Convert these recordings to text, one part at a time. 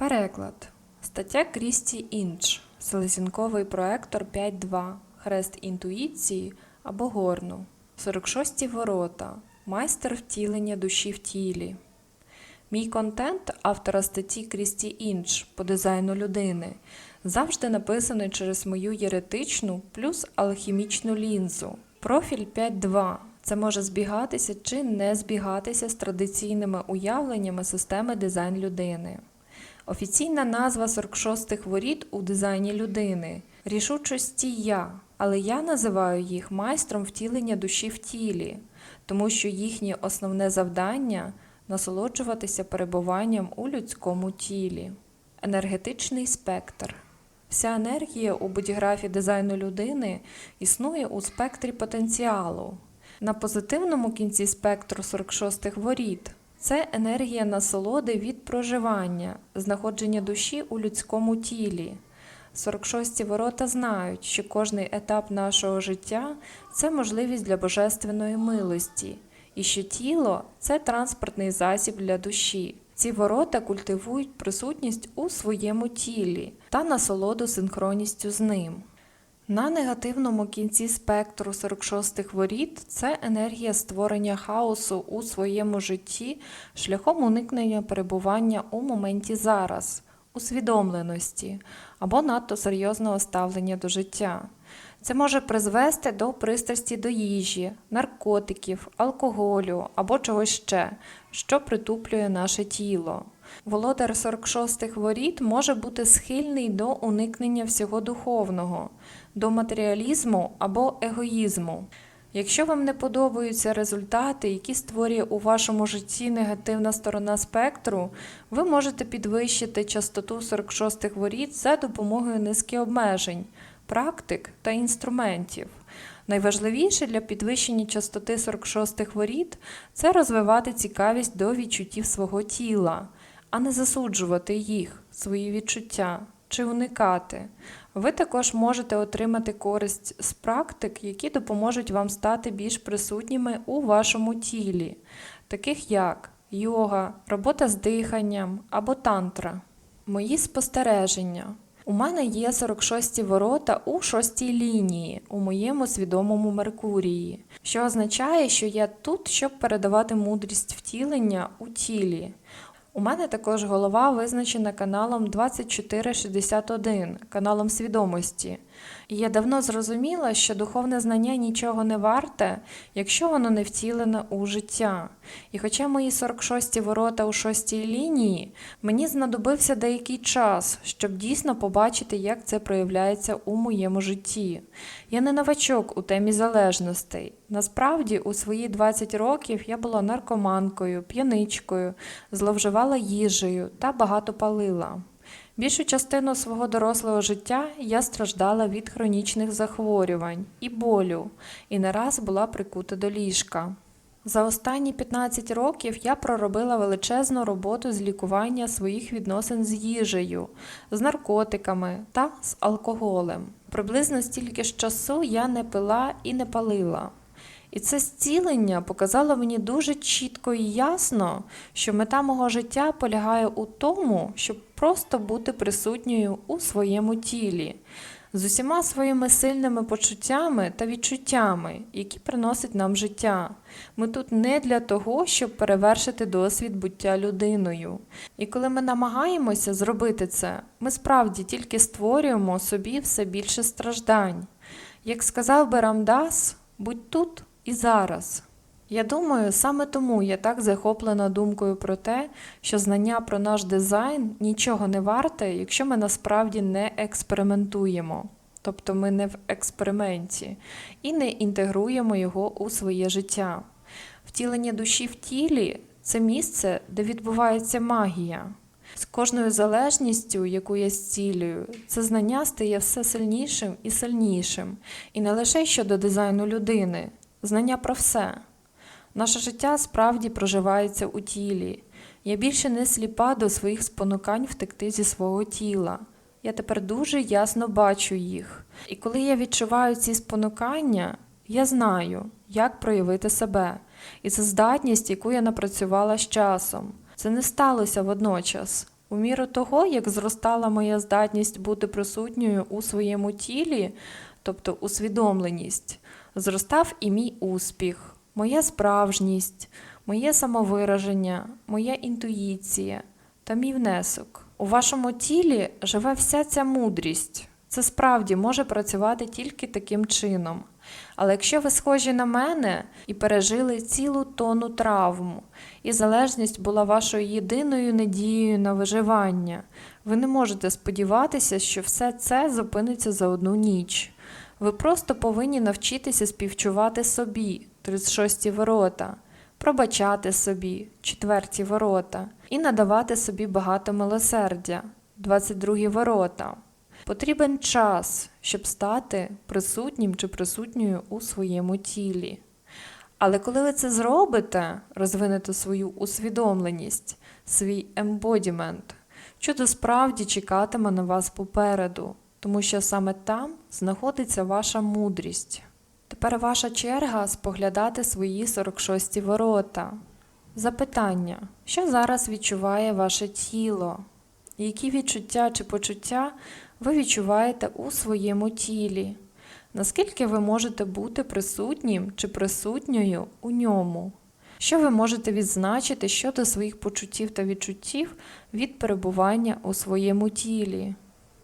Переклад. Стаття Крісті Інч. Селезінковий проектор 5.2. Хрест інтуїції або горну. 46 ворота. Майстер втілення душі в тілі. Мій контент автора статті Крісті Інч по дизайну людини завжди написаний через мою єретичну плюс алхімічну лінзу. Профіль 5.2. Це може збігатися чи не збігатися з традиційними уявленнями системи дизайн людини. Офіційна назва 46-х воріт у дизайні людини рішучості я, але я називаю їх майстром втілення душі в тілі, тому що їхнє основне завдання насолоджуватися перебуванням у людському тілі. Енергетичний спектр. Вся енергія у будіграфі дизайну людини існує у спектрі потенціалу. На позитивному кінці спектру 46-х воріт це енергія насолоди від проживання, знаходження душі у людському тілі. 46-ті ворота знають, що кожний етап нашого життя це можливість для божественної милості, і що тіло це транспортний засіб для душі. Ці ворота культивують присутність у своєму тілі та насолоду синхронністю з ним. На негативному кінці спектру 46-х воріт це енергія створення хаосу у своєму житті шляхом уникнення перебування у моменті зараз, усвідомленості або надто серйозного ставлення до життя. Це може призвести до пристрасті до їжі, наркотиків, алкоголю або чогось ще, що притуплює наше тіло. Володар 46-х воріт може бути схильний до уникнення всього духовного, до матеріалізму або егоїзму. Якщо вам не подобаються результати, які створює у вашому житті негативна сторона спектру, ви можете підвищити частоту 46-х воріт за допомогою низки обмежень, практик та інструментів. Найважливіше для підвищення частоти 46-х воріт це розвивати цікавість до відчуттів свого тіла, а не засуджувати їх, свої відчуття чи уникати. Ви також можете отримати користь з практик, які допоможуть вам стати більш присутніми у вашому тілі, таких як йога, робота з диханням або тантра. Мої спостереження. У мене є 46 ворота у шостій лінії у моєму свідомому Меркурії, що означає, що я тут, щоб передавати мудрість втілення у тілі. У мене також голова визначена каналом 2461, каналом свідомості. І я давно зрозуміла, що духовне знання нічого не варте, якщо воно не втілене у життя. І хоча мої 46 ворота у шостій лінії, мені знадобився деякий час, щоб дійсно побачити, як це проявляється у моєму житті. Я не новачок у темі залежностей. Насправді, у свої 20 років я була наркоманкою, п'яничкою, зловживала їжею та багато палила. Більшу частину свого дорослого життя я страждала від хронічних захворювань і болю, і не раз була прикута до ліжка. За останні 15 років я проробила величезну роботу з лікування своїх відносин з їжею, з наркотиками та з алкоголем. Приблизно стільки ж часу я не пила і не палила. І це зцілення показало мені дуже чітко і ясно, що мета мого життя полягає у тому, щоб просто бути присутньою у своєму тілі, з усіма своїми сильними почуттями та відчуттями, які приносить нам життя. Ми тут не для того, щоб перевершити досвід буття людиною. І коли ми намагаємося зробити це, ми справді тільки створюємо собі все більше страждань. Як сказав би Рамдас, будь тут і зараз. Я думаю, саме тому я так захоплена думкою про те, що знання про наш дизайн нічого не варте, якщо ми насправді не експериментуємо, тобто ми не в експерименті, і не інтегруємо його у своє життя. Втілення душі в тілі це місце, де відбувається магія. З кожною залежністю, яку я зцілюю, це знання стає все сильнішим і сильнішим, і не лише щодо дизайну людини, знання про все. Наше життя справді проживається у тілі. Я більше не сліпа до своїх спонукань втекти зі свого тіла. Я тепер дуже ясно бачу їх. І коли я відчуваю ці спонукання, я знаю, як проявити себе. І це здатність, яку я напрацювала з часом. Це не сталося водночас. У міру того, як зростала моя здатність бути присутньою у своєму тілі, тобто усвідомленість, зростав і мій успіх, моя справжність, моє самовираження, моя інтуїція та мій внесок. У вашому тілі живе вся ця мудрість. Це справді може працювати тільки таким чином. Але якщо ви схожі на мене і пережили цілу тонну травму, і залежність була вашою єдиною надією на виживання, ви не можете сподіватися, що все це зупиниться за одну ніч. Ви просто повинні навчитися співчувати собі, 36-ті ворота, пробачати собі, четверті ворота, і надавати собі багато милосердя, 22 ворота. Потрібен час, щоб стати присутнім чи присутньою у своєму тілі. Але коли ви це зробите, розвинете свою усвідомленість, свій ембодімент, чудо справді чекатиме на вас попереду, тому що саме там знаходиться ваша мудрість. Тепер ваша черга споглядати свої 46 ворота. Запитання: що зараз відчуває ваше тіло? Які відчуття чи почуття ви відчуваєте у своєму тілі? Наскільки ви можете бути присутнім чи присутньою у ньому? Що ви можете відзначити щодо своїх почуттів та відчуттів від перебування у своєму тілі?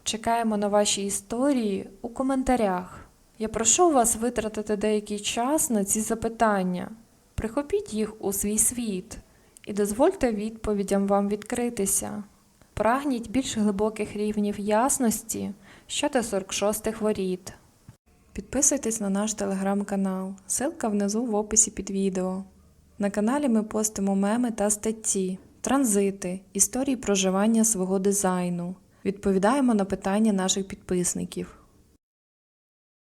Чекаємо на ваші історії у коментарях. Я прошу вас витратити деякий час на ці запитання. Прихопіть їх у свій світ і дозвольте відповідям вам відкритися. Прагніть більш глибоких рівнів ясності щодо 46-х воріт. Підписуйтесь на наш телеграм-канал, ссылка внизу в описі під відео. На каналі ми постимо меми та статті, транзити, історії проживання свого дизайну. Відповідаємо на питання наших підписників.